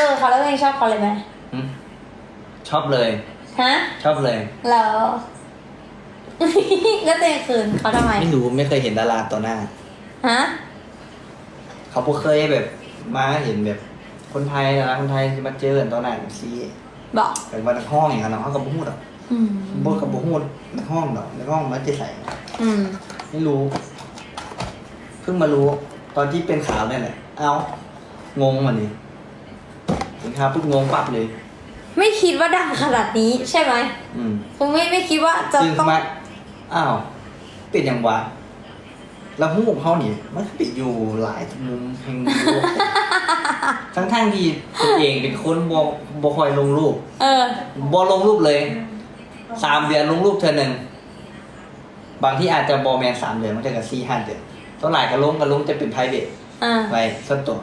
จอเขาแล้วตัวเองชอบเขาเลยไหมหึชอบเลย ฮะชอบเลย เหรอ แล้วตัวเองคืนเขาทำไม ไม่รู้ไม่เคยเห็นดาราต่อหน้า ฮะ เขาบ่เคยแบบมาเห็นแบบคนไทยดาราคนไทยที่มาเจอกันตอนนั้นซีบอกเป็นวันนักห้องอย่างนั้นเนาะเขากับบุ้งดอกอืม บุ้กับบุ้งนักห้องดอกนักห้องมาจะใส่อืม ไม่รู้ เพิ่งมารู้ตอนที่เป็นข่าวเนี่ยแหละ เอางงมันนี่ สินค้าปุ๊บงงปั๊บเลย ไม่คิดว่าดังขนาดนี้ใช่ไหมอืมคงไม่ไม่คิดว่าจะซึ่งต้องมาอ้าวเป็นอย่างวะแล้วหูเขานี่มันไปอยู่หลายมุมแห่งโลกทั้งทั้งๆที่ตัวเองเป็นคนบอบคอยลงรูป เออบอลงรูปเลย สามเดือนลงรูปเธอหนึ่ง บางที่อาจจะบอแมนสามเดือนมันจะกับสี่ห้าเดือนตัวหลายก็ลงก็ลงจะเป็นไพรเวทอ่าไว้ส่วนตัว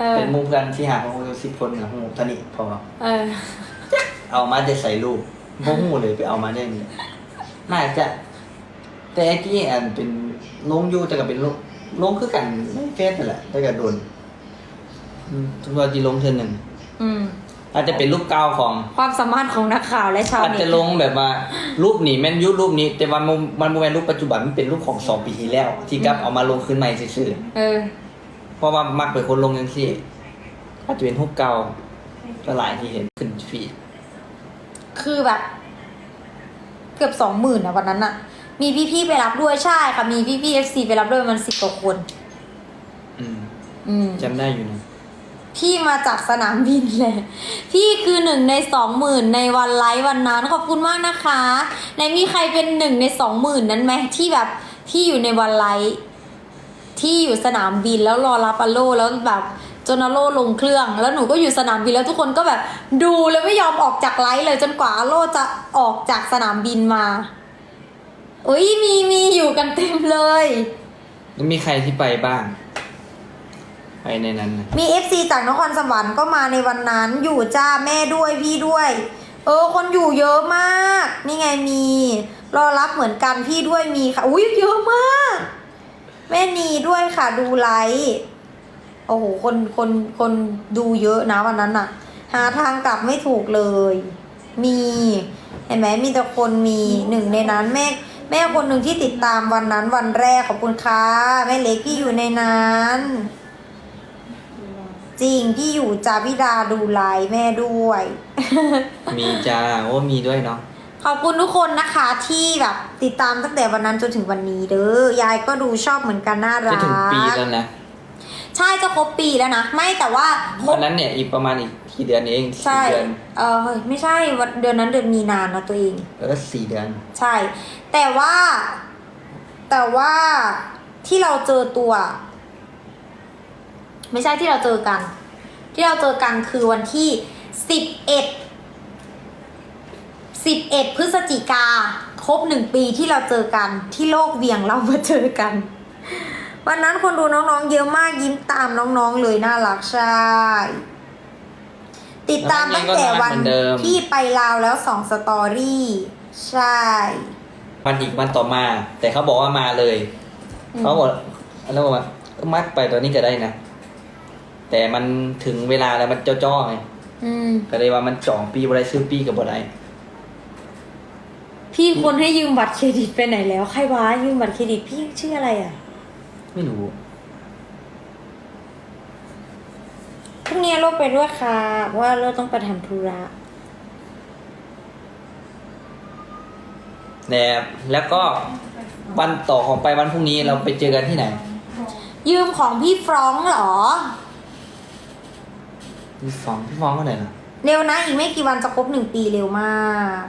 เออ เป็นหมุมกันที่หาของสิบคนนะหูเท่านี้พอ เออ เอามาจะใส่รูปพวกหูเลยไปเอามาได้ไงน่าจะ แต่ไอ้ที่อันเป็นลงอยูแต่ก็เป็นลงลงคือกันไม่เฟซนั่นแหละแต่ก็โดนอืมทุกวันที่ลงเธอหนึ่งอืม อาจจะเป็นรูปเก่าของ ความสามารถของนักข่าวและชาวอาจเน็จะตลงแบบว่ารูปนี้แม่นยุรูปนี้ แต่ว่ามันมันบ่แม่นรูปปัจจุบันมันเป็นรูปของสองปีที่แล้ว ที่กลับเอามาลงขึ้นใหม่ซื่อเออ ๆ เพราะว่ามักเป็นคนลงยังซี่อาจจะเป็นรูปเก่าก็หลายที่เห็นขึ้นฟีดคือแบบ เกือบสองหมื่นอะวันนั้นอะมีพี่ๆไปรับด้วยใช่ค่ะ มีพี่ๆเอฟซีไปรับด้วยมันสิบกว่าคน อืม อืม จำได้อยู่นะพี่มาจากสนามบินเลย พี่คือหนึ่งในสองหมื่นในวันไลฟ์วันนั้น ขอบคุณมากนะคะ ในมีใครเป็นหนึ่งในสองหมื่นนั้นไหมที่แบบที่อยู่ในวันไลฟ์ ที่อยู่สนามบินแล้วรอรับอโลแล้วแบบจนอโลลงเครื่อง แล้วหนูก็อยู่สนามบินแล้วทุกคนก็แบบดูแล้วไม่ยอมออกจากไลฟ์เลยจนกว่าอโลจะออกจากสนามบินมาเอ้ยมีมีอยู่กันเต็มเลย แล้วมีใครที่ไปบ้าง ไปในนั้นนะมี FC จากนครสวรรค์ก็มาในวันนั้นอยู่จ้าแม่ด้วยพี่ด้วย เออ คนอยู่เยอะมาก นี่ไงมี รอรับเหมือนกันพี่ด้วยมีค่ะ อุ้ยเยอะมาก แม่นีด้วยค่ะดูไลฟ์โอ้โหคนคนคนดูเยอะนะวันนั้นอะหาทางกลับไม่ถูกเลย มีเห็นไหมมีแต่คนมีหนึ่งในนั้นแม่แม่คนหนึ่งที่ติดตามวันนั้นวันแรกขอบคุณค่ะแม่เล็กพี่อยู่ในนั้น จริงพี่อยู่จ้าพี่ดาดูไลฟ์แม่ด้วย มีจ้าโอ้มีด้วยเนาะ ขอบคุณทุกคนนะคะที่แบบติดตามตั้งแต่วันนั้นจนถึงวันนี้เด้อยายก็ดูชอบเหมือนกันน่ารัจะกถึงปีแล้วนะ ใช่จะครบปีแล้วนะ ไม่แต่ว่าครวับนนั้นเนี่ยอีกประมาณอีกกี่เดือนเองใช่สี่เดือนเออเฮ้ยไม่ใช่วันเดือนนั้นเดือนมีนานะตัวเอง เออสี่เดือน ใช่ แต่ว่า แต่ว่าที่เราเจอตัว ไม่ใช่ที่เราเจอกัน ที่เราเจอกันคือวันที่สิบเอ็ด สิบเอ็ดพฤศจิกา ครบหนึ่งปีที่เราเจอกันที่โลกเวียงเรามาเจอกัน วันนั้นคนดูน้องๆ เยอะมากยิ้มตามน้องๆเลยน่ารักใช่ ติดตามตั้งแต่วันที่ไปลาวแล้วสองสตอรี่ ใช่วันอีกวันต่อมา แต่เขาบอกว่ามาเลยอืมเขาบอกแล้วบอกว่าเออมัดไปตัวนี้ก็ได้นะแต่มันถึงเวลาแล้วมันจ้อๆไงอืมก็เลยว่ามันจองปีบ่ได้ซื้อปีกับบ่ได้ พี่คนให้ยืมบัตรเครดิตไปไหนแล้ว ใครวะยืมบัตรเครดิตพี่ชื่ออะไรอะไม่รู้พรุ่งนี้โลกไปด้วยค่ะเพราะว่าเราต้องไปทำธุระแน่แล้วก็วันต่อของไปวันพรุ่งนี้เราไปเจอกันที่ไหน ยืมของพี่ฟรองก์เหรอพี่ฟองพี่ฟองก็ไหนล่ะเร็วนะอีกไม่กี่วันจะครบหนึ่งปีเร็วมาก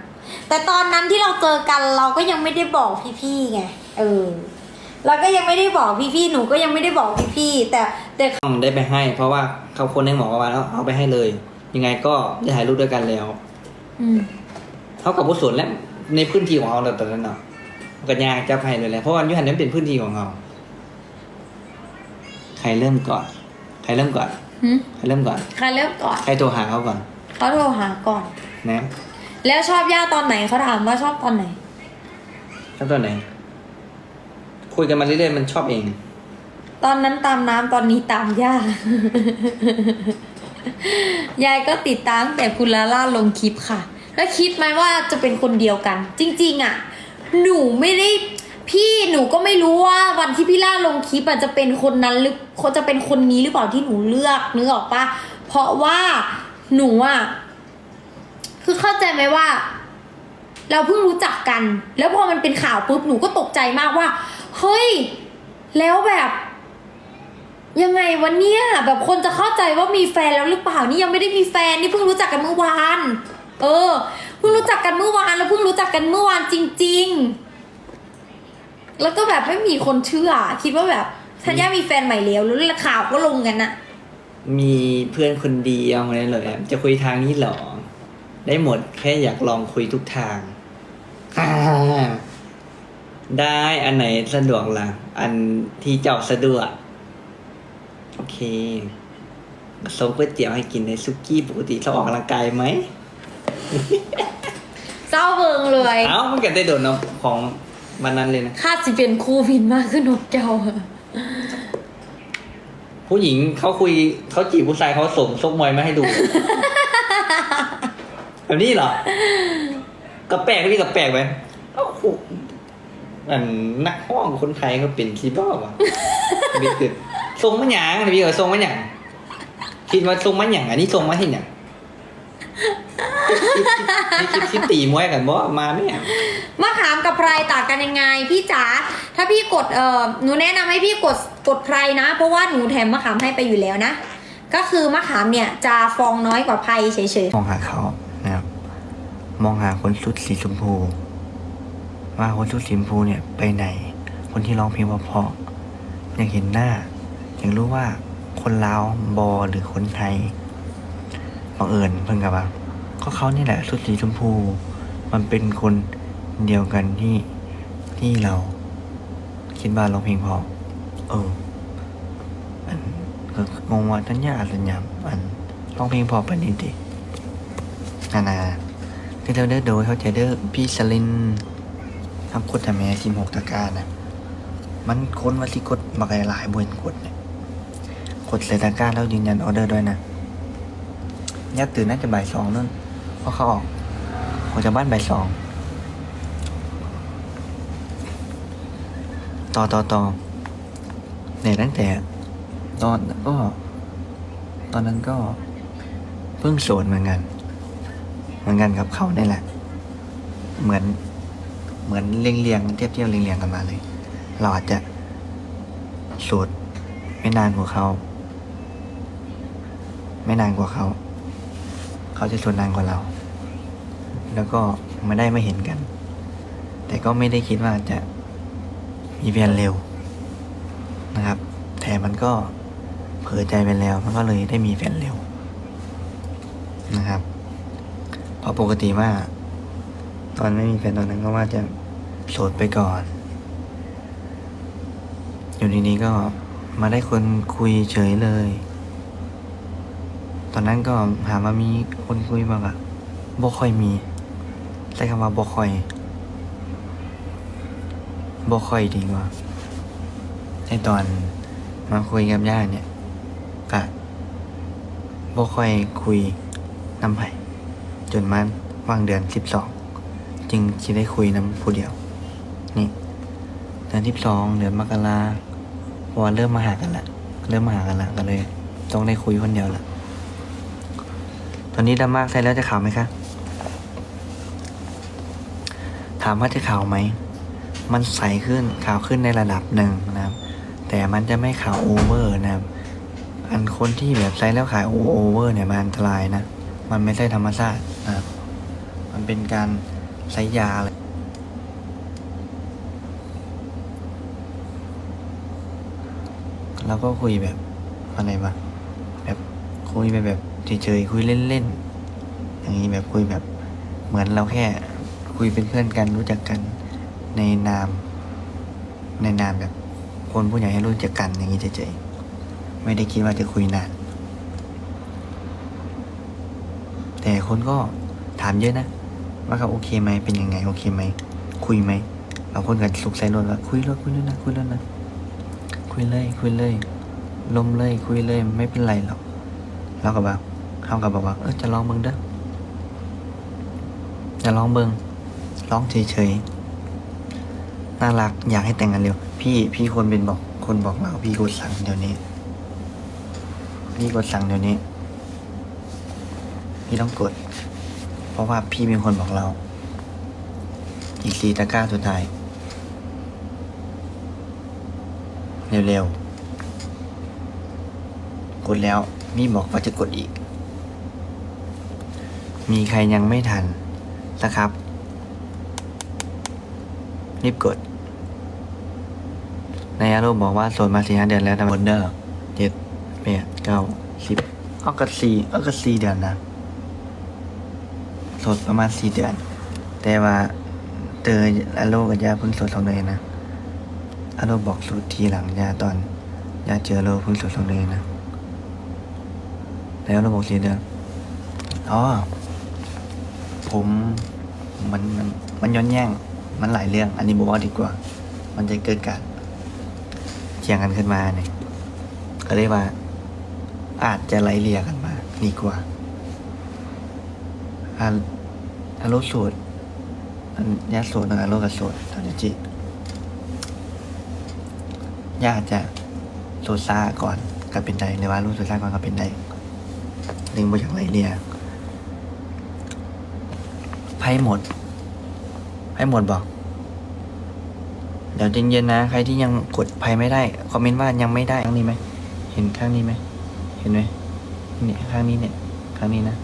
แต่ตอนนั้นที่เราเจอกันเราก็ยังไม่ได้บอกพี่ๆไงเออเราก็ยังไม่ได้บอกพี่ๆหนูก็ยังไม่ได้บอกพี่ๆแต่แต่ต้องได้ไปให้ เพราะว่าเขาคนให้หมอมาแล้วเอาไปให้เลย ยังไงก็ได้ถ่ายรูปด้วยกันแล้วอืมเท่ากับผู้สวนและในพื้นที่ของเราแต่ตอนนั้นเนาะก็ยากจะให้เลยแหละเพราะว่ายุหันนั้นเป็นพื้นที่ของเราใครเริ่มก่อน ใครเริ่มก่อนหึใครเริ่มก่อน ใครเริ่มก่อน ใครโทรหาเขาก่อนเขาโทรหาก่อนนะ แล้วชอบย่าตอนไหนเขาถามว่าชอบตอนไหน ชอบตัวไหน คุยกันมาเรื่อยๆมันชอบเอง ตอนนั้นตามน้ำตอนนี้ตามย่า ยายก็ติดตามตั้งแต่คุณลาล่าลงคลิปค่ะ แล้วคิดไหมว่าจะเป็นคนเดียวกัน จริง ๆ อะ หนูไม่ได้พี่หนูก็ไม่รู้ว่าวันที่พี่ล่าลงคลิปอะจะเป็นคนนั้นหรือคนจะเป็นคนนี้หรือเปล่าที่หนูเลือกนึกออกปะเพราะว่าหนูอะ คือเข้าใจไหมว่า เราเพิ่งรู้จักกัน แล้วพอมันเป็นข่าวปุ๊บหนูก็ตกใจมากว่า เฮ้ย แล้วแบบ ยังไงวันเนี้ยแบบคนจะเข้าใจว่ามีแฟนแล้วหรือเปล่านี่ยังไม่ได้มีแฟนนี่เพิ่งรู้จักกันเมื่อวาน เออเพิ่งรู้จักกันเมื่อวานแล้วเพิ่งรู้จักกันเมื่อวานจริง ๆ แล้วก็แบบไม่มีคนเชื่อ คิดว่าแบบธัญญามีแฟนใหม่แล้วแล้วข่าวก็ลงกันน่ะมีเพื่อนคนเดียวเลยเหรอแอมจะคุยทางนี้เหรอ ได้หมดแค่อยากลองคุยทุกทางอ่าได้อันไหนสะดวกล่ะ อันที่เจ้าสะดวก โอเคส่งก๋วยเตี๋ยวให้กินในซุกี้ปกติเราออกกำลังกายไหมเศร้าเบิงเลยเอ้ามันก็ได้โดนเนาะของวันนั้นเลยนะคาดสิเป็นคู่วินมากขึ้นนกเจ้าอะผู้หญิงเขาคุยเขาจีบผู้ชายเขาส่งซกมวยมาให้ดู แบบนี้เหรอก็แปลกพี่ก็แปลกไหมเอ้าโหอันนักห้องคนไทยเขาเป็นคีบ้าวะนี่คือทรงมันหยังพี่ก็ทรงมันหยังคิดว่าทรงมันหยังอันนี้ทรงมาที่หยังคิดคิดคิดตีมวยกันบ่มาไหมเนี่มะขามกับไพรต่างกันยังไง พี่จ๋าถ้าพี่กดเอ่อหนูแนะนำให้พี่กดกดไพรนะ เพราะว่าหนูแถมมะขามให้ไปอยู่แล้วนะ ก็คือมะขามเนี่ยจะฟองน้อยกว่าไพรเฉยมองหาเขา มองหาคนชุดสีชมพูว่าคนชุดสีชมพูเนี่ยไปไหน คนที่ร้องเพลงเพราะๆอยากเห็นหน้ายากรู้ว่าคนลาวบอหรือคนไทยบังเอิญเพิ่งกับว่าก็เขานี่แหละชุดสีชมพู มันเป็นคนเดียวกันที่ที่เรา คิดว่าร้องเพลงเพราะเอออันก็งงว่าทัญญาสัญญาอันร้องเพลงพอปนนี้ดินานา ที่เราเด้อโดยเข้าใจเด้อพี่สลินทำกดทำแม่สิมหกตะการนะมันค้นว่าที่กดมาไกหลายบนกดเนี่ยกดใส่ตะกร้าแล้วยืนยันออเดอร์ด้วยนะยักตื่นน่าจะบ่ายสองนู่นเพราะเขาออกออกจากบ้านบ่ายสองต่อต่อต่อเนี่ยตั้งแต่ ตอนก็ ตอนนั้นก็เพิ่งโสดเหมือนกัน มือนกันกับเขานี่แหละ เหมือนเหมือนเรียงเรียงเทียบเทียบเรียงเรียงกันมาเลย เราอาจจะโสดไม่นานกว่าเขา ไม่นานกว่าเขา เขาจะโสดนานกว่าเรา แล้วก็ไม่ได้ไม่เห็นกัน แต่ก็ไม่ได้คิดว่าจะมีแฟนเร็วนะครับ แต่มันก็เผลอใจไปแล้ว มันก็เลยได้มีแฟนเร็วนะครับ เพราะปกติว่า ตอนไม่มีแฟนตอนนั้นก็ว่าจะโสดไปก่อน อยู่ดีๆก็มาได้คนคุยเฉยเลย ตอนนั้นก็หามามีคนคุยบ้างอะบ่ค่อยมีใช้คำว่าบ่ค่อยบ่ค่อยดีกว่าในตอนมาคุยกับญาติเนี่ยก็บ่ค่อยคุยนำไผ จนมันวางเดือนสิบสองจึงจะได้คุยน้ำผู้เดียว นี่เดือนสิบสองเดือนมกราพราะว่าเริ่มมาหากันละเริ่มมาหากันละก็เลย ต้องได้คุยคนเดียวละตอนนี้ดำมากใส่แล้วจะขาวไหมคะถามว่าจะขาวไหมมันใสขึ้นขาวขึ้นในระดับหนึ่งนะครับ แต่มันจะไม่ขาวโอเวอร์นะครับ อันคนที่แบบใช้แล้วขายโอเวอร์เนี่ยมันอันตรายนะ มันไม่ใช่ธรรมชาติ นะครับ มันเป็นการใช้ยาเลยแล้วก็คุยแบบอะไรวะแบบคุยไปแบบเฉยๆคุยเล่นๆอย่างนี้แบบคุยแบบเหมือนเราแค่คุยเป็นเพื่อนกันรู้จักกันในนาม ในนามแบบคนผู้ใหญ่ให้รู้จักกันอย่างนี้เฉยๆไม่ได้คิดว่าจะคุยนานแต่คนก็ ถามเยอะนะ ว่าเขาโอเคไหมเป็นยังไง โอเคไหม คุยไหมบางคนก็สุกใส่รถว่าคุยรถคุยแล้วนะคุยแล้วนะคุยเลยคุยเลย ลมเลยคุยเลยไม่เป็นไรหรอกแล้วก็แบบเขาก็บอกว่าเออจะลองเบิ่งเด้อจะลองเบิ่งลองเฉยๆน่ารักอยากให้แต่งกันเร็ว พี่พี่คนเป็นบอกคนบอกเราพี่กดสั่งเดี๋ยวนี้ พี่กดสั่งเดี๋ยวนี้ พี่ต้องกด ราะว่าพี่เป็นคนบอกเรา อีกสี่ตะกร้าสุดท้าย เร็วๆ กดแล้วมี่บอกว่าจะกดอีก มีใครยังไม่ทันนะครับ รีบกด ในอารมณ์บอกว่าโสดมาสี่ห้าเดือนแล้วแต่หมดเด้อเจ็ดแปดเก้าสิบเอาก็สี่เอาก็สี่เดือนนะ โสดประมาณสี่เดือน แต่ว่าเตยอารมณ์กับยาเพิ่งโสดสองเดือนนะอารมณ์บอกสูตรทีหลังยาตอนยาเจอโรเพิ่งโสดสองเดือนนะแล้วอารมณ์บอกสี่เดือนอ๋อผมมันมันมันย้อนแย่งมันหลายเรื่อง อันนี้บอกว่าดีกว่า มันจะเกิดการเถียงกันขึ้นมาเนี่ยก็เลยว่า อาจจะไล่เลี่ยกันมาดีกว่า อันอารมณ์โสดอันยาโสดอารมณ์กับโสดตอนนี้จิยาจจะโสดซาก่อนก็เป็นได้หรือว่ารู้โสดซาก่อนก็เป็นได้ดึงมาจากไล่เลี่ยไพ่หมดไพ่หมดบอกเดี๋ยวเย็นๆนะ ใครที่ยังกดไพ่ไม่ได้คอมเมนต์ว่ายังไม่ได้ข้างนี้ไหมเห็นข้างนี้ไหมเห็นไหมเนี่ยข้างนี้เนี่ยข้างนี้นะ